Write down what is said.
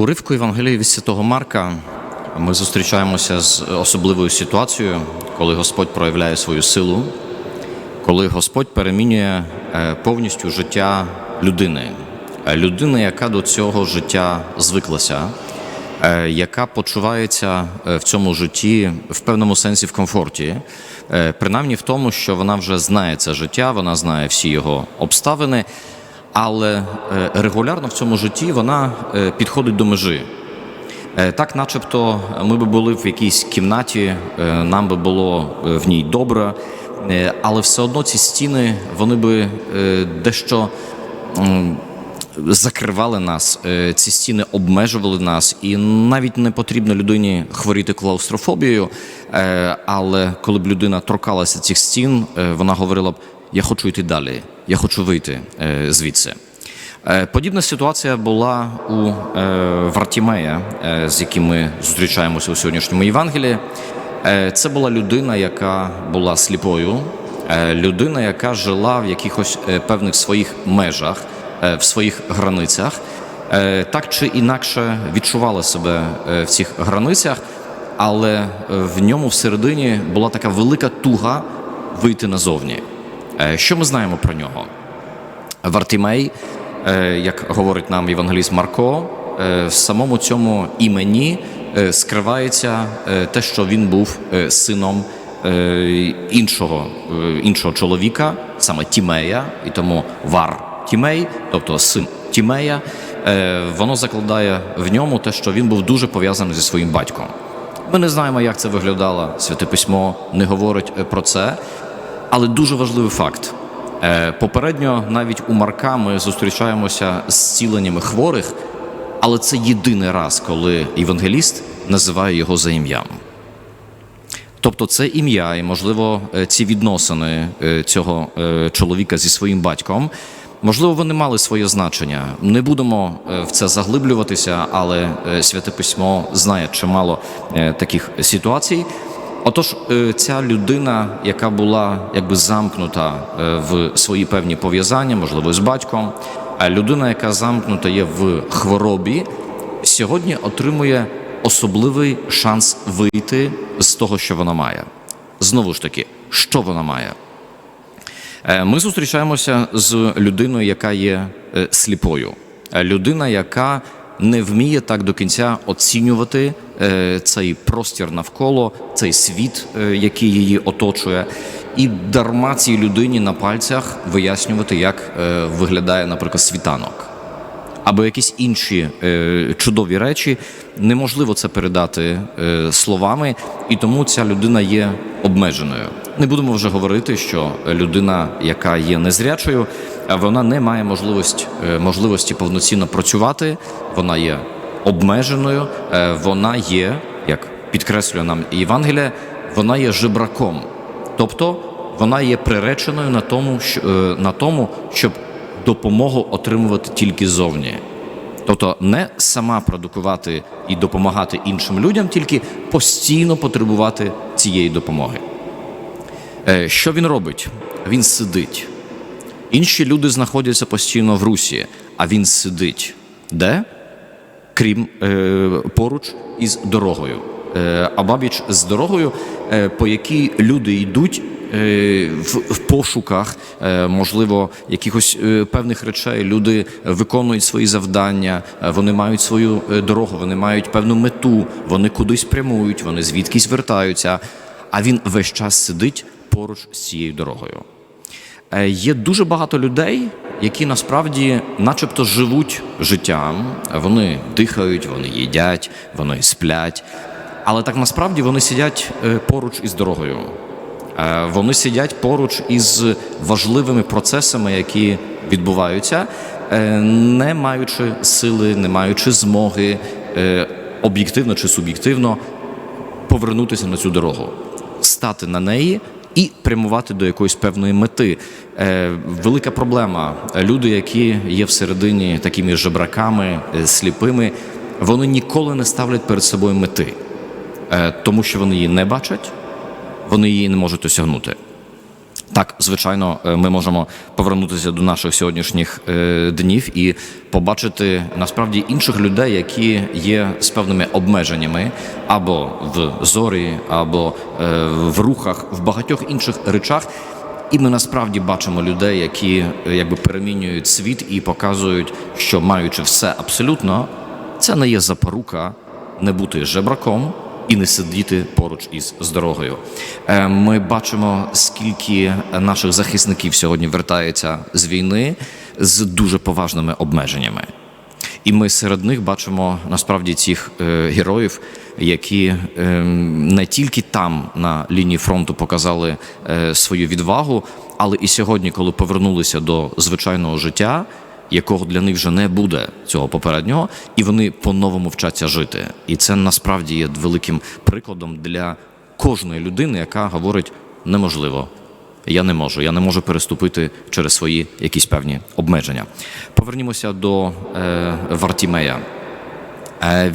Уривку Євангелії від Святого Марка. Ми зустрічаємося з особливою ситуацією, коли Господь проявляє свою силу, коли Господь перемінює е, повністю життя людини, Е, людини, яка до цього життя звиклася, е, яка почувається в цьому житті в певному сенсі в комфорті, принаймні в тому, що вона вже знає це життя, вона знає всі його обставини. Але е, регулярно в цьому житті вона е, підходить до межі. Е, Так, начебто, ми би були в якійсь кімнаті, нам би було в ній добре, але все одно ці стіни вони би дещо закривали нас, ці стіни обмежували нас, і навіть не потрібно людині хворіти клаустрофобією. Але коли б людина торкалася цих стін, вона говорила б: Я хочу йти далі, я хочу вийти е, звідси. Е, Подібна ситуація була у е, Вартімея, з яким ми зустрічаємося у сьогоднішньому Євангелії. Це була людина, яка була сліпою, людина, яка жила в якихось певних своїх межах, в своїх границях, так чи інакше відчувала себе в цих границях, але в ньому всередині була така велика туга вийти назовні. Е, Що ми знаємо про нього? Вартімей, е, як говорить нам євангеліст Марко, е, в самому цьому імені скривається те, що він був сином іншого, іншого чоловіка, саме Тімея, і тому Вар Тімей, тобто син Тімея, воно закладає в ньому те, що він був дуже пов'язаний зі своїм батьком. Ми не знаємо, як це виглядало. Святе письмо не говорить про це, але дуже важливий факт. Е, Попередньо навіть у Марка ми зустрічаємося з зціленнями хворих, але це єдиний раз, коли євангеліст називає його за ім'ям. Тобто це ім'я і, можливо, е, ці відносини е, цього чоловіка зі своїм батьком, можливо, вони мали своє значення. Не будемо в це заглиблюватися, але Святе Письмо знає чимало таких ситуацій. Отож, е, ця людина, яка була якби замкнута е, в свої певні пов'язання, можливо, з батьком, а людина, яка замкнута є в хворобі, сьогодні отримує особливий шанс вийти з того, що вона має. Знову ж таки, що вона має? Е, Ми зустрічаємося з людиною, яка є сліпою, людина, яка не вміє так до кінця оцінювати е, цей простір навколо, цей світ, е, який її оточує, і дарма цій людині на пальцях вияснювати, як е, виглядає, наприклад, світанок або якісь інші е, чудові речі. Неможливо це передати е, словами, і тому ця людина є обмеженою. Не будемо вже говорити, що людина, яка є незрячою, а вона не має можливості, е, можливості повноцінно працювати, вона є обмеженою, е, вона є, як підкреслює нам Євангелія, вона є жебраком. Тобто вона є приреченою на тому, що, е, на тому, щоб допомогу отримувати тільки зовні. Тобто не сама продукувати і допомагати іншим людям, тільки постійно потребувати цієї допомоги. Е, Що він робить? Він сидить. Інші люди знаходяться постійно в русі, а він сидить. Де? Крім е, поруч із дорогою. Е, а бабіч з дорогою, е, по якій люди йдуть в, в пошуках, е, можливо, якихось е, певних речей. Люди виконують свої завдання, е, вони мають свою е, дорогу, вони мають певну мету, вони кудись прямують, вони звідкись вертаються. А він весь час сидить поруч з цією дорогою. Е, Є дуже багато людей, які насправді, начебто, живуть життям, вони дихають, вони їдять, вони сплять. Але так насправді вони сидять е, поруч із дорогою. Е, Вони сидять поруч із важливими процесами, які відбуваються, е, не маючи сили, не маючи змоги е, об'єктивно чи суб'єктивно повернутися на цю дорогу, стати на неї і прямувати до якоїсь певної мети. Е, велика проблема. Люди, які є всередині такими жебраками, сліпими, вони ніколи не ставлять перед собою мети, е, тому що вони її не бачать, вони її не можуть осягнути. Так, звичайно, е, ми можемо повернутися до наших сьогоднішніх е, днів і побачити насправді інших людей, які є з певними обмеженнями або в зорі, або е, в рухах, в багатьох інших речах. І ми насправді бачимо людей, які якби перемінюють світ і показують, що маючи все абсолютно, це не є запорука не бути жебраком і не сидіти поруч із з дорогою. Е, Ми бачимо, скільки наших захисників сьогодні вертається з війни з дуже поважними обмеженнями. І ми серед них бачимо насправді цих е, героїв, які е, не тільки там на лінії фронту показали свою відвагу, але і сьогодні, коли повернулися до звичайного життя, якого для них вже не буде цього попереднього, і вони по-новому вчаться жити. І це насправді є великим прикладом для кожної людини, яка говорить неможливо. Я не можу, я не можу переступити через свої якісь певні обмеження. Повернімося до е, Вартімея. Е,